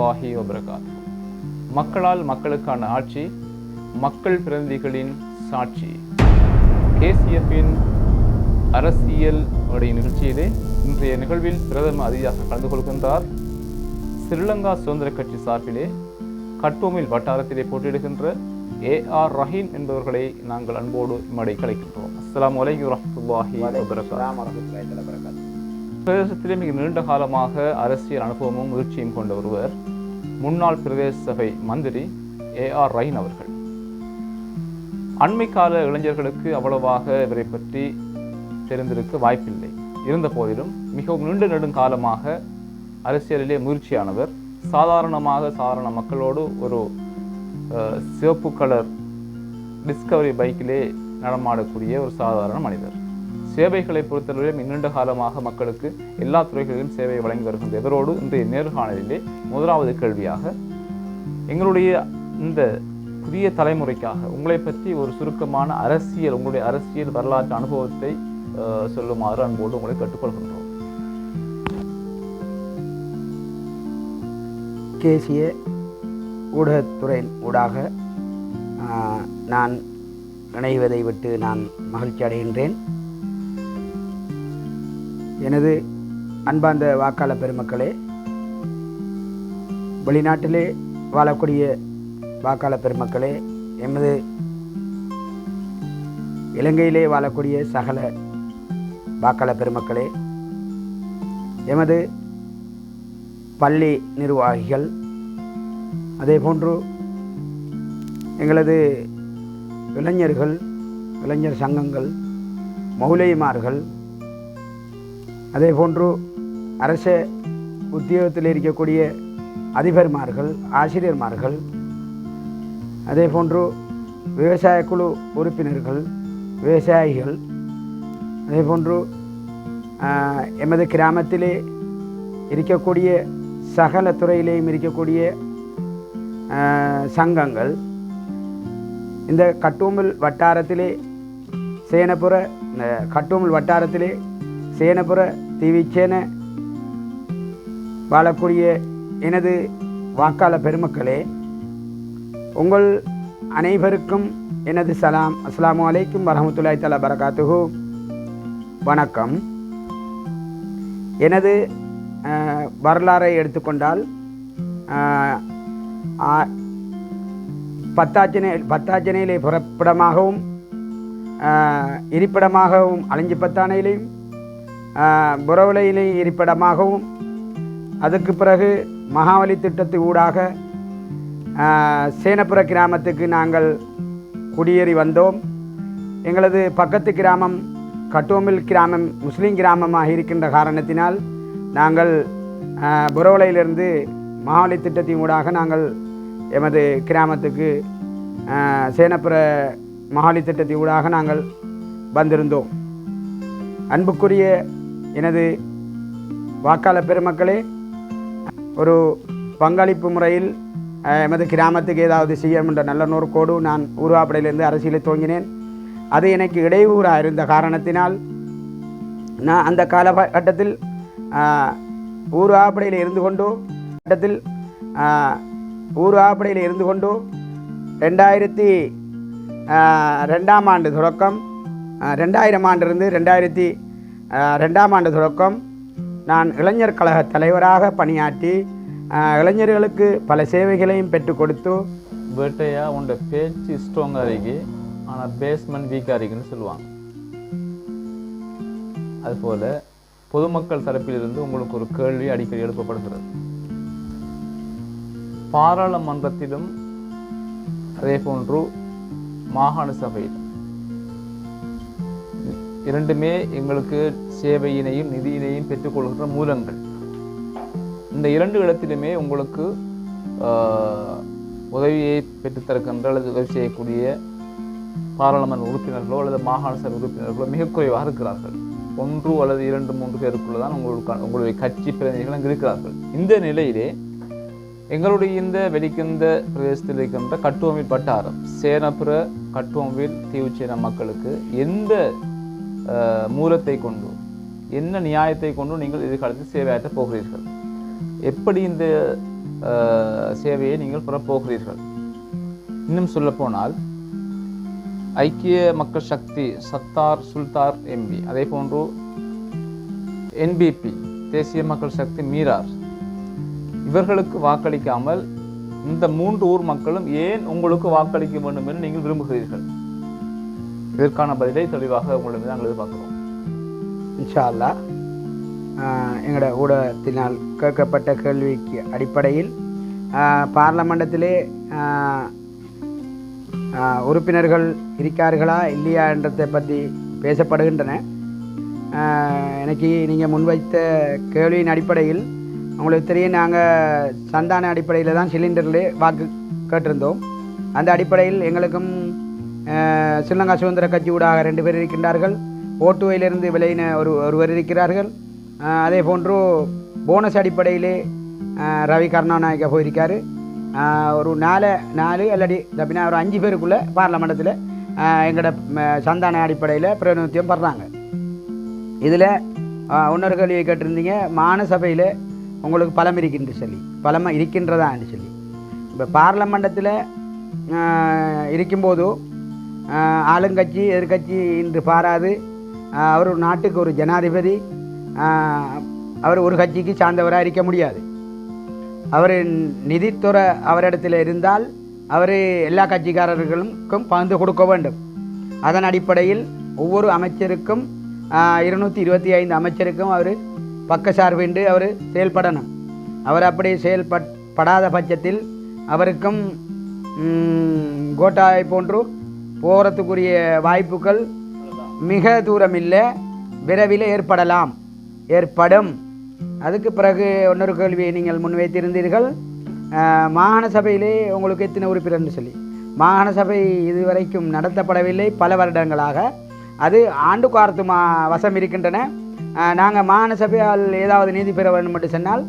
வரஹ்மத்துல்லாஹி வபரகாத் மக்களால் மக்களுக்கான ஆட்சி மக்கள் பிரதிநிதிகளின் சாட்சி. கேசிஎஃபின் அரசியல் உடைய நிகழ்ச்சியிலே இன்றைய நிகழ்வில் பிரதம அதிதியாக கலந்து கொள்கின்றார். ஸ்ரீலங்கா சுதந்திர கட்சி சார்பிலே கட்டோமில் வட்டாரத்திலே போட்டியிடுகின்ற ஏ ஆர் ரஹீம் என்பவர்களை நாங்கள் அன்போடு இம்மடை கலைக்கின்றோம். அஸ்ஸலாமு அலைக்கும் வரஹ்மத்துல்லாஹி வபரகாத்து பிரதேசத்திலே மிக நீண்ட காலமாக அரசியல் அனுபவமும் முயற்சியும் கொண்ட ஒருவர் முன்னாள் பிரதேச சபை மந்திரி ஏ ஆர் ரஹீன் அவர்கள். அண்மை கால இளைஞர்களுக்கு அவ்வளவாக இவரை பற்றி தெரிந்திருக்க வாய்ப்பில்லை. இருந்த போதிலும் மிகவும் நீண்ட நெடுங்காலமாக அரசியலிலே முயற்சியானவர் சாதாரணமாக சாதாரண மக்களோடு ஒரு சிவப்பு கலர் டிஸ்கவரி பைக்கிலே நடமாடக்கூடிய ஒரு சாதாரண மனிதர். சேவைகளை பொறுத்தவரை நீண்ட காலமாக மக்களுக்கு எல்லா துறைகளிலும் சேவையை வழங்கி வருகின்ற இதரோடு இன்றைய நேர்காணலிலே முதலாவது கேள்வியாக எங்களுடைய இந்த புதிய தலைமுறைக்காக உங்களை பற்றி ஒரு சுருக்கமான அரசியல் உங்களுடைய அரசியல் வரலாற்று அனுபவத்தை சொல்லுமாறு அன்போடு உங்களை கற்றுக்கொள்கின்றோம் கேசிய ஊடகத்துறையின் ஊடாக நான் இணைவதை விட்டு நான் மகிழ்ச்சி அடைகின்றேன் எனது அன்பார்ந்த வாக்காளர் பெருமக்களே வெளிநாட்டிலே வாழக்கூடிய வாக்காளர் பெருமக்களே எமது இலங்கையிலே வாழக்கூடிய சகல வாக்காளர் பெருமக்களே எமது பள்ளி நிர்வாகிகள் அதே போன்று எங்களது இளைஞர்கள் இளைஞர் சங்கங்கள் மௌலைமார்கள் அதே போன்று அரச உத்தியோகத்தில் இருக்கக்கூடிய அதிபர்மார்கள் ஆசிரியர்மார்கள் அதே போன்று விவசாய குழு உறுப்பினர்கள் விவசாயிகள் அதே போன்று எமது கிராமத்திலே இருக்கக்கூடிய சகல துறையிலேயும் இருக்கக்கூடிய சங்கங்கள் இந்த கட்டூமல் வட்டாரத்திலே சேனபுர இந்த கட்டூமல் வட்டாரத்திலே சேனபுர தீவிச்சேன வாழக்கூடிய எனது வாக்காள பெருமக்களே உங்கள் அனைவருக்கும் எனது சலாம். அஸ்ஸலாமு அலைக்கும் வரமத்துல்லாய் தலா பரகாத்துஹு. வணக்கம். எனது வரலாறை எடுத்துக்கொண்டால் பத்தாச்சனை பத்தாச்சனையிலே புறப்படமாகவும் இருப்பிடமாகவும் அலைஞ்சி பத்தானையிலையும் புறவலையிலே இருப்பிடமாகவும் அதுக்கு பிறகு மகாவலி திட்டத்து ஊடாக சேனப்புற கிராமத்துக்கு நாங்கள் குடியேறி வந்தோம். எங்களது பக்கத்து கிராமம் கட்டோமில் கிராமம் முஸ்லீம் கிராமமாக இருக்கின்ற காரணத்தினால் நாங்கள் புறவலையிலிருந்து மகாவலி திட்டத்தின் ஊடாக நாங்கள் எமது கிராமத்துக்கு சேனப்புற மகாலி திட்டத்தின் ஊடாக நாங்கள் வந்திருந்தோம். அன்புக்குரிய எனது வாக்காளர் பெருமக்களே ஒரு பங்களிப்பு முறையில் எமது கிராமத்துக்கு ஏதாவது செய்யணும் என்ற நல்ல நோக்கோடு நான் ஊர்வாப்படையிலிருந்து அரசியலை துவங்கினேன். அது எனக்கு இடையூறாக இருந்த காரணத்தினால் நான் அந்த காலகட்டத்தில் ஊர்வாப்படையில் இருந்து கொண்டோ கட்டத்தில் ஊர்வாப்படையில் இருந்து கொண்டோ ரெண்டாயிரத்தி ரெண்டாம் ஆண்டு தொடக்கம் ரெண்டாயிரம் ஆண்டிலிருந்து ரெண்டாயிரத்தி ரெண்டாம் ஆண்டு தொடக்கம் நான் இளைஞர் கழக தலைவராக பணியாற்றி இளைஞர்களுக்கு பல சேவைகளையும் பெற்றுக் கொடுத்து வேட்டையா உண்ட பேச்சு ஸ்ட்ராங்காக இருக்கு. ஆனால் பேஸ்மெண்ட் வீக்காக இருக்குன்னு சொல்லுவாங்க. அதுபோல் பொதுமக்கள் தரப்பிலிருந்து உங்களுக்கு ஒரு கேள்வி அடிக்கடி எழுப்பப்படுகிறது. பாராளுமன்றத்திலும் அதே போன்று மாகாண சபையிலும் இரண்டுமே எங்களுக்கு சேவையினையும் நிதியினையும் பெற்றுக்கொள்கின்ற மூலங்கள். இந்த இரண்டு இடத்திலுமே உங்களுக்கு உதவியை பெற்றுத்தருக்கின்ற அல்லது உதவி செய்யக்கூடிய பாராளுமன்ற உறுப்பினர்களோ அல்லது மாகாண சபை உறுப்பினர்களோ மிக குறைவாக இருக்கிறார்கள். ஒன்று அல்லது இரண்டு மூன்று பேருக்குள்ள தான் உங்களுக்கு உங்களுடைய கட்சி பிரதிநிதிகள் அங்கு இருக்கிறார்கள். இந்த நிலையிலே எங்களுடைய இந்த வெடிக்கின்ற பிரதேசத்தில் இருக்கின்ற கட்டுவமில் வட்டாரம் சேனப்புற கட்டுவமில் தீவுச்சேன மக்களுக்கு எந்த மூலத்தை கொண்டு என்ன நியாயத்தை கொண்டு நீங்கள் எதிர்காலத்தில் சேவையாற்ற போகிறீர்கள்? எப்படி இந்த சேவையை நீங்கள் பெறப் போகிறீர்கள் இன்னும் சொல்லப்போனால் ஐக்கிய மக்கள் சக்தி சத்தார் சுல்தார் எம்பி அதே போன்று என்பிபி தேசிய மக்கள் சக்தி மீரார் இவர்களுக்கு வாக்களிக்காமல் இந்த மூன்று ஊர் மக்களும் ஏன் உங்களுக்கு வாக்களிக்க வேண்டும் என்று நீங்கள் விரும்புகிறீர்கள்? இதற்கான பதிலை தெளிவாக உங்களிடம் நாங்கள் எதிர்பார்க்கிறோம். இன்ஷா அல்லாஹ் எங்களோட ஊடகத்தினால் கேட்கப்பட்ட கேள்விக்கு அடிப்படையில் பார்லமெண்டத்திலே உறுப்பினர்கள் இருக்கார்களா இல்லையா என்றதை பற்றி பேசப்படுகின்றன. எனக்கு நீங்கள் முன்வைத்த கேள்வியின் அடிப்படையில் உங்களுக்கு தெரியும் நாங்கள் சந்தான அடிப்படையில் தான் சிலிண்டரில் வாக்கு கேட்டிருந்தோம். அந்த அடிப்படையில் எங்களுக்கும் ஸ்ரீலங்கா சுதந்திர கட்சி ஊடாக ரெண்டு பேர் இருக்கின்றார்கள். ஓட்டுவையிலிருந்து விளையின ஒரு ஒருவர் இருக்கிறார்கள். அதே போன்று போனஸ் அடிப்படையிலே ரவி கருணாநாயக போயிருக்காரு. ஒரு நாலு நாலு இல்லாட்டி அப்படின்னா ஒரு அஞ்சு பேருக்குள்ளே பார்லமெண்டத்தில் எங்களோட சந்தான அடிப்படையில் பிரதிநிதித்துவம் படுறாங்க இதில் இன்னொரு கேள்வியை கேட்டிருந்தீங்க. மானசபையில் உங்களுக்கு பலம் இருக்கின்ற சொல்லி. பலம் இருக்கின்றதான்னு சொல்லி. இப்போ பார்லமெண்டத்தில் இருக்கும்போது ஆளுங்கட்சி எதிர்க்கட்சி என்று பாராது. அவர் ஒரு நாட்டுக்கு ஒரு ஜனாதிபதி. அவர் ஒரு கட்சிக்கு சார்ந்தவராக இருக்க முடியாது. அவர் நிதித்துறை அவரிடத்தில் இருந்தால் அவர் எல்லா கட்சிக்காரர்களுக்கும் பகிர்ந்து கொடுக்க வேண்டும். அதன் அடிப்படையில் ஒவ்வொரு அமைச்சருக்கும் இருநூற்றி இருபத்தி ஐந்து அமைச்சருக்கும் அவர் பக்கசார்பின்றி அவர் செயல்படணும். அவர் அப்படி செயல்படாத பட்சத்தில் அவருக்கும் கோட்டாவை போன்று போகிறதுக்குரிய வாய்ப்புகள் மிக தூரம் இல்லை விரைவில் ஏற்படலாம். ஏற்படும். அதுக்கு பிறகு இன்னொரு கேள்வியை நீங்கள் முன்வைத்திருந்தீர்கள். மாகாண சபையிலே உங்களுக்கு எத்தனை உறுப்பினர்னு சொல்லி. மாகாண சபை இதுவரைக்கும் நடத்தப்படவில்லை பல வருடங்களாக. அது ஆண்டு கார்த்து மா வசம் இருக்கின்றன. நாங்கள் மாகாண சபையால் ஏதாவது நீதி பெற வேண்டும் என்று சொன்னால்